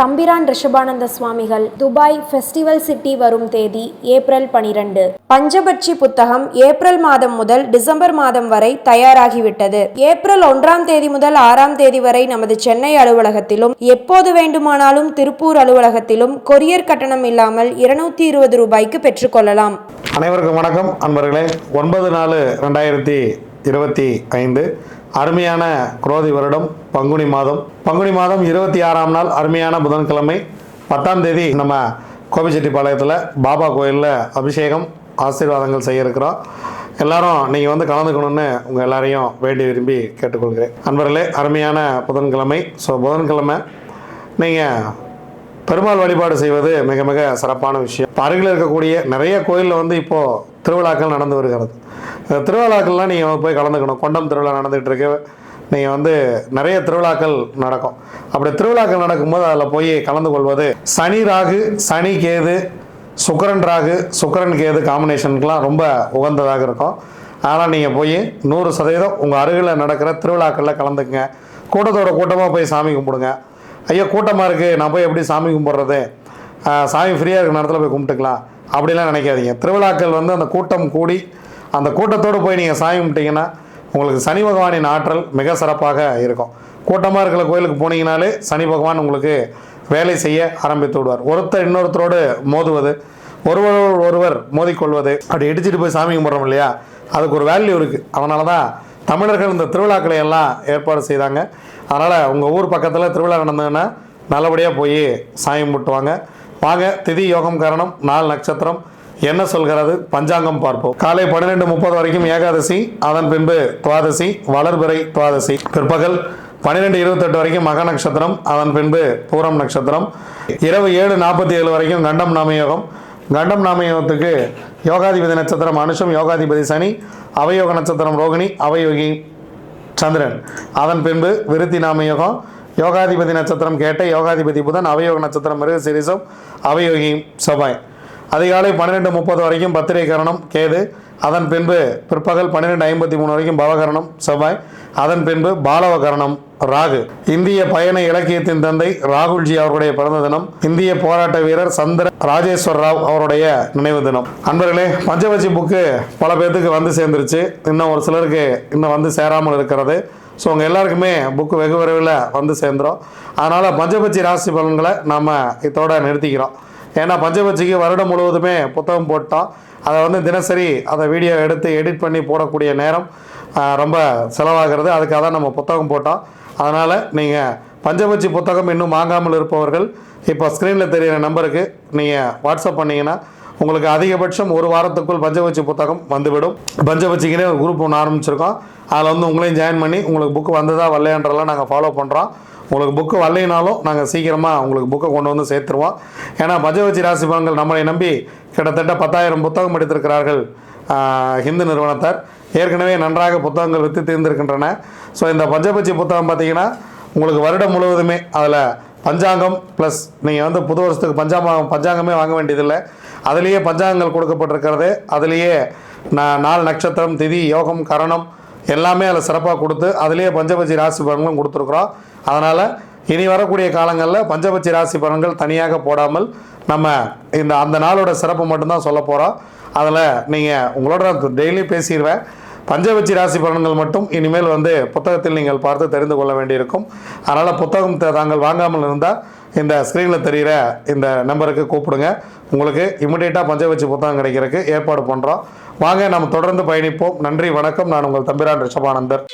தம்பிரான் ரிஷபானந்த சுவாமிகள் Dubai festival city வரும் தேதி ஏப்ரல் பனிரெண்டு. பஞ்சபட்சி புத்தகம் ஏப்ரல் மாதம் முதல் டிசம்பர் மாதம் வரை தயாராகிவிட்டது. ஏப்ரல் ஒன்றாம் தேதி முதல் ஆறாம் தேதி வரை நமது சென்னை அலுவலகத்திலும் எப்போது வேண்டுமானாலும் திருப்பூர் அலுவலகத்திலும் கொரியர் கட்டணம் இல்லாமல் இருநூத்தி இருபது ரூபாய்க்கு பெற்றுக்கொள்ளலாம் அனைவருக்கும் வணக்கம். அன்பர்களே ஒன்பது நாலு ரெண்டாயிரத்தி இருபத்தி ஐந்து அருமையான குரோதி வருடம் பங்குனி மாதம். பங்குனி மாதம் இருபத்தி ஆறாம் நாள் அருமையான புதன்கிழமை. பத்தாம் தேதி நம்ம கோபிச்செட்டிப்பாளையத்தில் பாபா கோயிலில் அபிஷேகம் ஆசீர்வாதங்கள் செய்ய இருக்கிறோம் எல்லாரும் நீங்கள் வந்து கலந்துக்கணும்னு உங்கள் எல்லாரையும் வேண்டி விரும்பி கேட்டுக்கொள்கிறேன். அன்பர்களே அருமையான புதன்கிழமை. ஸோ புதன்கிழமை நீங்கள் பெருமாள் வழிபாடு செய்வது மிக மிக சிறப்பான விஷயம். இப்ப அருகில் இருக்கக்கூடிய நிறைய கோயிலில் வந்து இப்போது திருவிழாக்கள் நடந்து வருகிறது. திருவிழாக்கள்லாம் நீங்கள் போய் கலந்துக்கணும். கொண்டம் திருவிழா நடந்துகிட்டு இருக்கு நீங்கள் வந்து நிறைய திருவிழாக்கள் நடக்கும். அப்படி திருவிழாக்கள் நடக்கும்போது அதில் போய் கலந்து கொள்வது சனி ராகு சனி கேது சுக்கரன் ராகு சுக்கரன் கேது காம்பினேஷனுக்கெலாம் ரொம்ப உகந்ததாக இருக்கும். அதனால் நீங்கள் போய் நூறு சதவீதம் உங்கள் அருகில் நடக்கிற திருவிழாக்களில் கலந்துக்குங்க. கூட்டத்தோட கூட்டமாக போய் சாமி கும்பிடுங்க. ஐயோ கூட்டமாக இருக்குது நான் போய் எப்படி சாமி கும்பிட்றது? சாமி ஃப்ரீயாக இருக்கிற நேரத்தில் போய் கும்பிட்டுக்கலாம். அப்படிலாம் நினைக்காதீங்க. திருவிழாக்கள் வந்து அந்த கூட்டம் கூடி அந்த கூட்டத்தோடு போய் நீங்கள் சாமி கும்பிட்டீங்கன்னா உங்களுக்கு சனி பகவானின் ஆற்றல் மிக சிறப்பாக இருக்கும். கூட்டமாக இருக்கிற கோயிலுக்கு போனீங்கனாலே சனி பகவான் உங்களுக்கு வேலை செய்ய ஆரம்பித்து விடுவார். ஒருத்தர் இன்னொருத்தரோடு மோதுவது ஒருவர் ஒருவர் மோதிக்கொள்வது அப்படி இடிச்சிட்டு போய் சாமி கும்பிட்றோம் இல்லையா? அதுக்கு ஒரு வேல்யூ இருக்குது அதனால தான் தமிழர்கள் இந்த திருவிழாக்களை எல்லாம் ஏற்பாடு செய்தாங்க. அதனால் உங்கள் ஊர் பக்கத்தில் திருவிழா நடந்ததுன்னா நல்லபடியாக போய் சாமி கும்பிட்டுவாங்க. வாங்க திதி யோகம் காரணம் நாலு நட்சத்திரம் என்ன சொல்கிறது? பஞ்சாங்கம் பார்ப்போம். காலை பன்னிரெண்டு முப்பது வரைக்கும் ஏகாதசி அதன் பின்பு துவாதசி வளர்பிறை துவாதசி. பிற்பகல் பன்னிரெண்டு இருபத்தெட்டு வரைக்கும் மக நட்சத்திரம் அதன் பின்பு பூரம் நட்சத்திரம். இரவு ஏழு நாற்பத்தி ஏழு வரைக்கும் கண்டம் நாமயோகம். கண்டம் நாமயோகத்துக்கு யோகாதிபதி நட்சத்திரம் அனுஷம் யோகாதிபதி சனி அவயோக நட்சத்திரம் ரோகிணி அவயோகி சந்திரன். அதன் பின்பு விருத்தி நாமயோகம். யோகாதிபதி நட்சத்திரம் கேட்ட யோகாதிபதி புதன் அவயோக நட்சத்திரம் மிருக சிரிசம் அவயோகி செவ்வாய். அதிகாலை பன்னிரெண்டு முப்பது வரைக்கும் பத்திரை கரணம் கேது. அதன் பின்பு பிற்பகல் பன்னிரெண்டு ஐம்பத்தி மூணு வரைக்கும் பவகரணம் செவ்வாய். அதன் பின்பு பாலவ கரணம் ராகு. இந்திய பயண இலக்கியத்தின் தந்தை ராகுல்ஜி அவருடைய பிறந்த தினம் இந்திய போராட்ட வீரர் சந்திர ராஜேஸ்வர் ராவ் அவருடைய நினைவு தினம். அன்பர்களே பஞ்சவச்சி புக்கு பல பேர்த்துக்கு வந்து சேர்ந்துருச்சு. இன்னும் ஒரு சிலருக்கு இன்னும் வந்து சேராமல் இருக்கிறது. ஸோ உங்கள் எல்லாருக்குமே புக்கு வெகு விரைவில் வந்து சேர்ந்துடும் அதனால் பஞ்சபட்சி ராசி பலன்களை நம்ம இதோட நிறுத்திக்கிறோம். ஏன்னா பஞ்சபட்சிக்கு வருடம் முழுவதுமே புத்தகம் போட்டோம் அதை வந்து தினசரி அதை வீடியோ எடுத்து எடிட் பண்ணி போடக்கூடிய நேரம் ரொம்ப செலவாகிறது. அதுக்காக தான் நம்ம புத்தகம் போட்டோம் அதனால் நீங்கள் பஞ்சபட்சி புத்தகம் இன்னும் வாங்காமல் இருப்பவர்கள் இப்போ ஸ்க்ரீனில் தெரிகிற நம்பருக்கு நீங்கள் வாட்ஸ்அப் பண்ணிங்கன்னா உங்களுக்கு அதிகபட்சம் ஒரு வாரத்துக்குள் பஞ்சபட்சி புத்தகம் வந்துவிடும். பஞ்சபட்சிக்குனே ஒரு குரூப் ஒன்று ஆரம்பிச்சிருக்கோம். அதில் வந்து உங்களையும் ஜாயின் பண்ணி உங்களுக்கு புக்கு வந்ததா வரலையான்றலாம் நாங்கள் ஃபாலோ பண்ணுறோம் உங்களுக்கு புக்கு வரலைனாலும் நாங்கள் சீக்கிரமாக உங்களுக்கு புக்கை கொண்டு வந்து சேர்த்துருவோம். ஏன்னா பஞ்சவச்சி ராசி பலன்கள் நம்மளை நம்பி கிட்டத்தட்ட பத்தாயிரம் புத்தகம் எடுத்திருக்கிறார்கள் ஹிந்து நிறுவனத்தார். ஏற்கனவே நன்றாக புத்தகங்கள் விற்று தீர்ந்திருக்கின்றன. ஸோ இந்த பஞ்சபட்சி புத்தகம் பார்த்தீங்கன்னா உங்களுக்கு வருடம் முழுவதுமே அதில் பஞ்சாங்கம் ப்ளஸ் நீங்கள் வந்து புது வருஷத்துக்கு பஞ்சாங்கம் பஞ்சாங்கமே வாங்க வேண்டியதில்லை. அதுலேயே பஞ்சாங்கங்கள் கொடுக்கப்பட்டிருக்கிறது. அதுலேயே நான் நாலு நட்சத்திரம் திதி யோகம் கரணம் எல்லாமே அதில் சிறப்பாக கொடுத்து அதுலேயே பஞ்சபட்சி ராசி பலன்களும் கொடுத்துருக்குறோம். அதனால் இனி வரக்கூடிய காலங்களில் பஞ்சபட்சி ராசி பலன்கள் தனியாக போடாமல் நம்ம இந்த அந்த நாளோட சிறப்பு மட்டும்தான் சொல்ல போகிறோம் அதில் நீங்கள் உங்களோட டெய்லி பேசிடுவேன். பஞ்சபட்சி ராசி பலன்கள் மட்டும் இனிமேல் வந்து புத்தகத்தில் நீங்கள் பார்த்து தெரிந்து கொள்ள வேண்டியிருக்கும். அதனால் புத்தகம் தாங்கள் வாங்காமல் இருந்தால் இந்த ஸ்க்ரீனில் தெரிகிற இந்த நம்பருக்கு கூப்பிடுங்க. உங்களுக்கு இமிடியேட்டாக பஞ்சபட்சி புத்தகம் கிடைக்கிறதுக்கு ஏற்பாடு பண்ணுறோம் வாங்க நம்ம தொடர்ந்து பயணிப்போம். நன்றி வணக்கம். நான் உங்கள் தம்பிரான் ரிஷபானந்தர்.